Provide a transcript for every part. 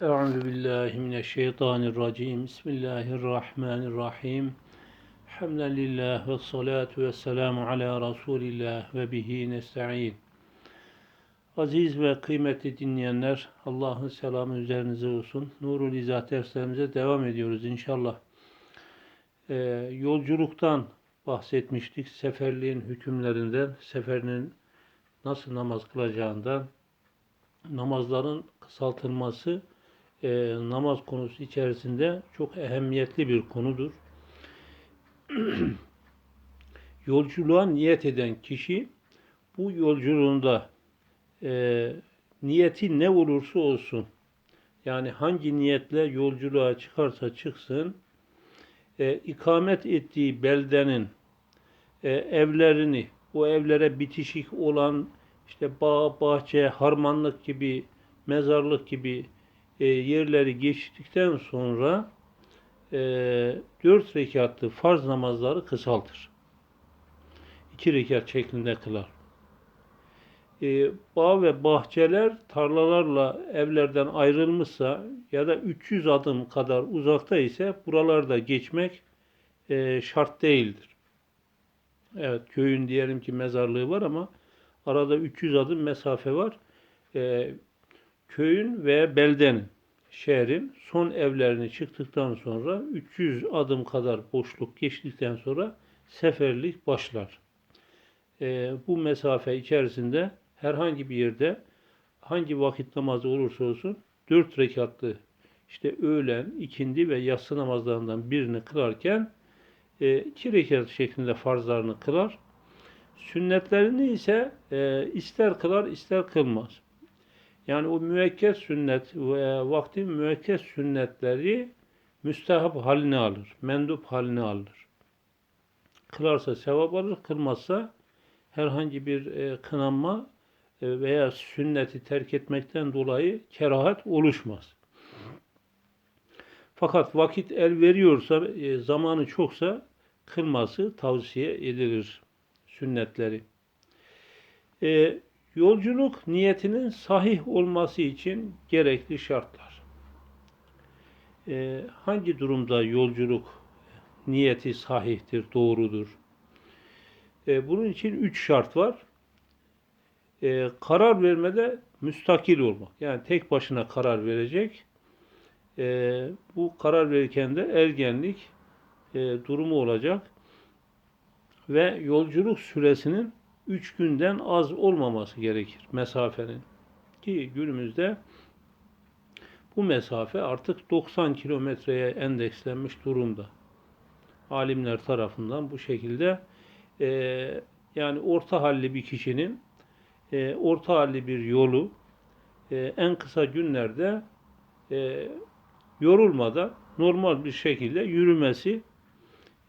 Euzu billahi mineşşeytanirracim. Bismillahirrahmanirrahim. Hamdülillah ve salatu ve selamu ala Resulillah ve bihi nesta'in. Aziz ve kıymetli dinleyenler, Allah'ın selamı üzerinize olsun. Nurul İzzat derslerimize devam ediyoruz inşallah. Ee, yolculuktan bahsetmiştik, seferliğin hükümlerinden, seferinin nasıl namaz kılacağından, namazların kısaltılması e, namaz konusu içerisinde çok ehemmiyetli bir konudur. Yolculuğa niyet eden kişi bu yolculuğunda e, niyeti ne olursa olsun yani hangi niyetle yolculuğa çıkarsa çıksın e, ikamet ettiği beldenin e, evlerini o evlere bitişik olan işte bağ, bahçe, harmanlık gibi, mezarlık gibi e, yerleri geçtikten sonra e, dört rekatlı farz namazları kısaltır. İki rekat şeklinde kılar. E, bağ ve bahçeler tarlalarla evlerden ayrılmışsa ya da 300 adım kadar uzakta ise buralarda geçmek e, şart değildir. Evet köyün diyelim ki mezarlığı var ama arada 300 adım mesafe var. E, köyün ve beldenin, şehrin son evlerini çıktıktan sonra 300 adım kadar boşluk geçtikten sonra seferlik başlar. E, bu mesafe içerisinde herhangi bir yerde hangi vakit namazı olursa olsun 4 rekatlı işte öğlen, ikindi ve yatsı namazlarından birini kılarken e, iki rekat şeklinde farzlarını kılar. Sünnetlerini ise e, ister kılar ister kılmaz. Yani o müekket sünnet ve vaktin müekket sünnetleri müstehap haline alır. Mendup haline alır. Kılarsa sevap alır, kılmazsa herhangi bir e, kınanma e, veya sünneti terk etmekten dolayı kerahat oluşmaz. Fakat vakit el veriyorsa, e, zamanı çoksa kılması tavsiye edilir sünnetleri. E, yolculuk niyetinin sahih olması için gerekli şartlar. E, hangi durumda yolculuk niyeti sahihtir, doğrudur? E, bunun için üç şart var. E, karar vermede müstakil olmak. Yani tek başına karar verecek. E, bu karar verirken de ergenlik e, durumu olacak ve yolculuk süresinin 3 günden az olmaması gerekir mesafenin. Ki günümüzde bu mesafe artık 90 kilometreye endekslenmiş durumda. Alimler tarafından bu şekilde e, yani orta halli bir kişinin e, orta halli bir yolu e, en kısa günlerde e, yorulmadan normal bir şekilde yürümesi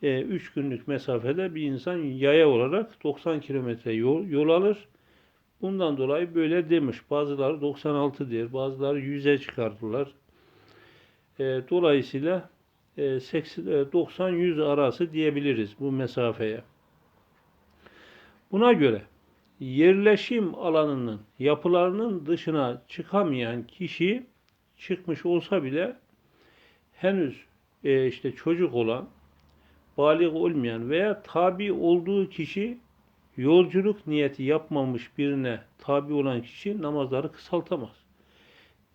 3 e, günlük mesafede bir insan yaya olarak 90 kilometre yol, yol alır. Bundan dolayı böyle demiş. Bazıları 96 der, bazıları 100'e çıkardılar. E, dolayısıyla e, 90-100 arası diyebiliriz bu mesafeye. Buna göre yerleşim alanının yapılarının dışına çıkamayan kişi çıkmış olsa bile henüz e, işte çocuk olan balik olmayan veya tabi olduğu kişi yolculuk niyeti yapmamış birine tabi olan kişi namazları kısaltamaz.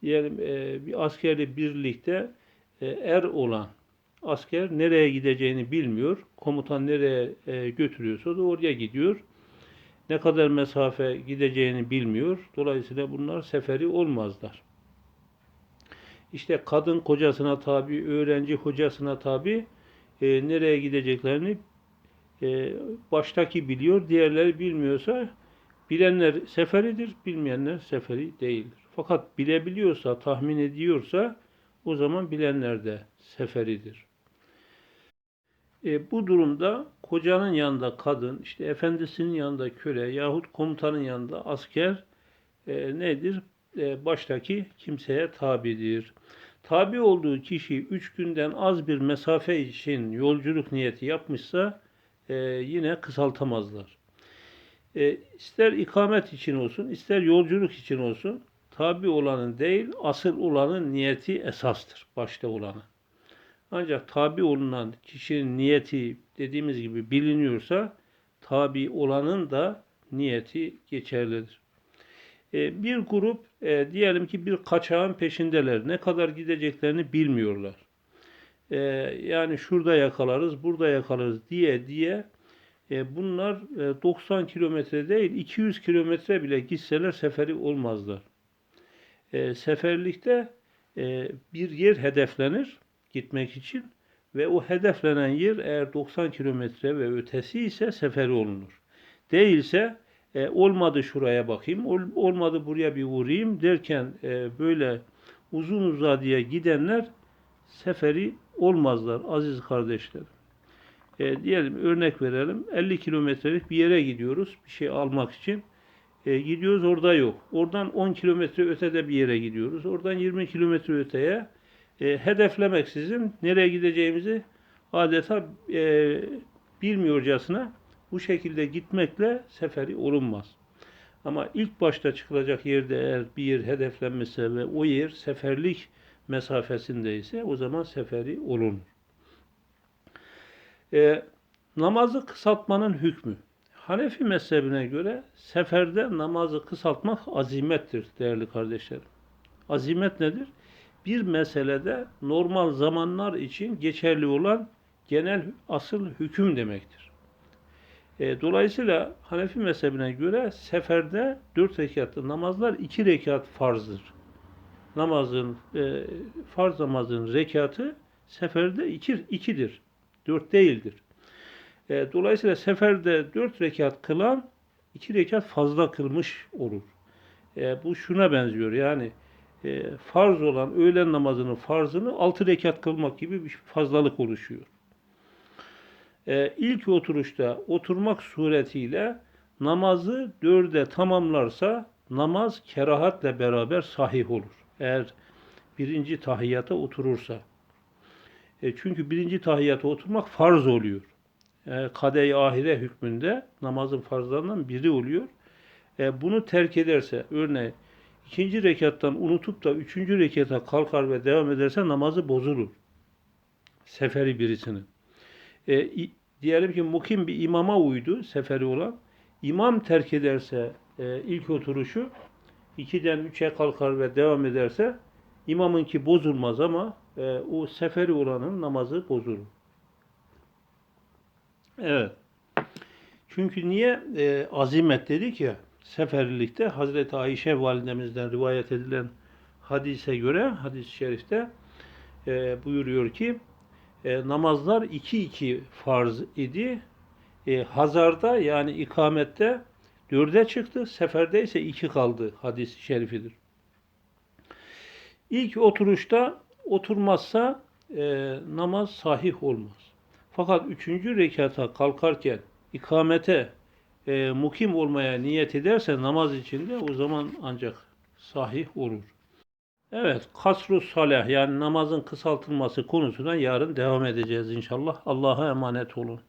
Diyelim e, bir askerli birlikte e, er olan asker nereye gideceğini bilmiyor. Komutan nereye e, götürüyorsa da oraya gidiyor. Ne kadar mesafe gideceğini bilmiyor. Dolayısıyla bunlar seferi olmazlar. İşte kadın kocasına tabi, öğrenci hocasına tabi, e, nereye gideceklerini e, baştaki biliyor, diğerleri bilmiyorsa bilenler seferidir, bilmeyenler seferi değildir. Fakat bilebiliyorsa, tahmin ediyorsa o zaman bilenler de seferidir. E, bu durumda kocanın yanında kadın, işte efendisinin yanında köle yahut komutanın yanında asker e, nedir? E, baştaki kimseye tabidir. Tabi olduğu kişi üç günden az bir mesafe için yolculuk niyeti yapmışsa e, yine kısaltamazlar. E, ister ikamet için olsun, ister yolculuk için olsun tabi olanın değil, asıl olanın niyeti esastır, başta olanı. Ancak tabi olunan kişinin niyeti dediğimiz gibi biliniyorsa, tabi olanın da niyeti geçerlidir. E, bir grup e, diyelim ki bir kaçağın peşindeler. Ne kadar gideceklerini bilmiyorlar. E, yani şurada yakalarız, burada yakalarız diye diye bunlar e, 90 kilometre değil 200 kilometre bile gitseler seferi olmazlar. Seferlikte bir yer hedeflenir gitmek için ve o hedeflenen yer eğer 90 kilometre ve ötesi ise seferi olunur. Değilse e, olmadı şuraya bakayım, ol, olmadı buraya bir vurayım derken e, böyle uzun uzadıya gidenler seferi olmazlar aziz kardeşlerim. E, diyelim örnek verelim 50 kilometrelik bir yere gidiyoruz bir şey almak için. E, gidiyoruz orada yok. Oradan 10 kilometre ötede bir yere gidiyoruz. Oradan 20 kilometre öteye e, hedeflemeksizin nereye gideceğimizi adeta e, bilmiyorcasına bu şekilde gitmekle seferi olunmaz. Ama ilk başta çıkılacak yerde eğer bir yer hedeflenmişse ve o yer seferlik mesafesindeyse o zaman seferi olunur. E, namazı kısaltmanın hükmü. Hanefi mezhebine göre seferde namazı kısaltmak azimettir değerli kardeşlerim. Azimet nedir? Bir meselede normal zamanlar için geçerli olan genel asıl hüküm demektir. E, dolayısıyla Hanefi mezhebine göre seferde dört rekatlı namazlar iki rekat farzdır. Namazın, e, farz namazın rekatı seferde iki, ikidir. Dört değildir. E, dolayısıyla seferde dört rekat kılan iki rekat fazla kılmış olur. E, bu şuna benziyor yani e, farz olan öğlen namazının farzını altı rekat kılmak gibi bir fazlalık oluşuyor. E, ilk oturuşta oturmak suretiyle namazı dörde tamamlarsa namaz kerahatle beraber sahih olur. Eğer birinci tahiyyata oturursa. E, çünkü birinci tahiyyata oturmak farz oluyor. E, kade-i ahire hükmünde namazın farzlarından biri oluyor. E, bunu terk ederse, örneğin ikinci rekattan unutup da üçüncü rekata kalkar ve devam ederse namazı bozulur. Seferi birisinin. E, diyelim ki mukim bir imama uydu, seferi olan. İmam terk ederse e, ilk oturuşu, ikiden üçe kalkar ve devam ederse imamınki bozulmaz ama e, o seferi olanın namazı bozulur. Evet. Çünkü niye e, azimet dedik ya seferlilikte Hazreti Ayşe validemizden rivayet edilen hadise göre hadis-i şerifte e, buyuruyor ki e, namazlar iki iki farz idi. E, hazarda yani ikamette dörde çıktı. Seferde ise iki kaldı hadis-i şerifidir. İlk oturuşta oturmazsa e, namaz sahih olmaz. Fakat üçüncü rekata kalkarken ikamete e, mukim olmaya niyet ederse namaz içinde o zaman ancak sahih olur. Evet, kasru salah yani namazın kısaltılması konusuna yarın devam edeceğiz inşallah. Allah'a emanet olun.